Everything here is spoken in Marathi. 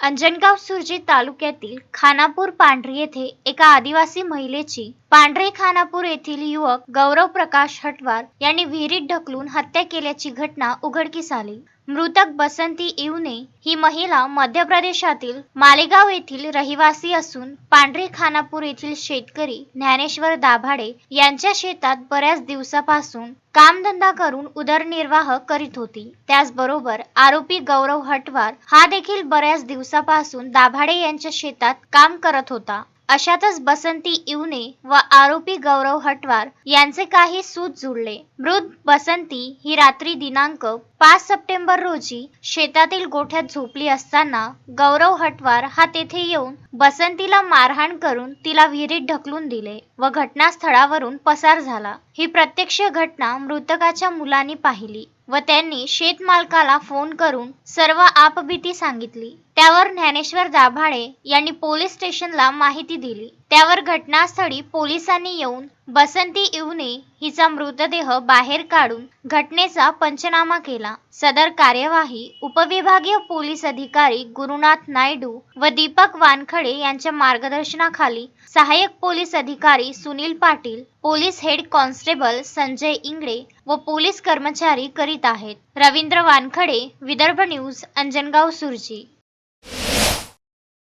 अंजनगाव सुरजी तालुक्यातील खानापूर पांढरी येथे एका आदिवासी महिलेची पांढरे खानापूर येथील युवक गौरव प्रकाश हटवार यांनी विहिरीत ढकलून हत्या केल्याची घटना उघडकीस आली. मृतक बसंती इवने ही महिला मध्य प्रदेशातील मालेगाव येथील रहिवासी असून पांढरे खानापूर येथील शेतकरी ज्ञानेश्वर दाभाडे यांच्या शेतात बऱ्याच दिवसापासून कामधंदा करून उदरनिर्वाह करीत होती. त्याचबरोबर आरोपी गौरव हटवार हा देखील बऱ्याच दिवसापासून दाभाडे यांच्या शेतात काम करत होता. अशातच बसंती इवने व आरोपी गौरव हटवार यांचे काही सूत जुळले. मृत बसंती ही रात्री दिनांक पाच सप्टेंबर रोजी शेतातील गोठ्यात झोपली असताना गौरव हटवार हा तेथे येऊन बसंतीला मारहाण करून तिला विहिरीत ढकलून दिले व घटनास्थळावरून पसार झाला. ही प्रत्यक्ष घटना मृतकाच्या मुलांनी पाहिली व त्यांनी शेतमालकाला फोन करून सर्व आपबीती सांगितली. त्यावर ज्ञानेश्वर दाभाडे यांनी पोलीस स्टेशनला माहिती दिली. त्यावर घटनास्थळी पोलिसांनी येऊन बसंती इवने हिचा मृतदेह बाहेर काढून घटनेचा पंचनामा केला. सदर कार्यवाही उपविभागीय पोलीस अधिकारी गुरुनाथ नायडू व दीपक वानखडे यांच्या मार्गदर्शनाखाली सहाय्यक पोलीस अधिकारी Sunil Patil police head constable Sanjay Ingale व पोलीस कर्मचारी करीत आहेत. रवींद्र वानखडे विदर्भ न्यूज अंजनगाव सुरजी.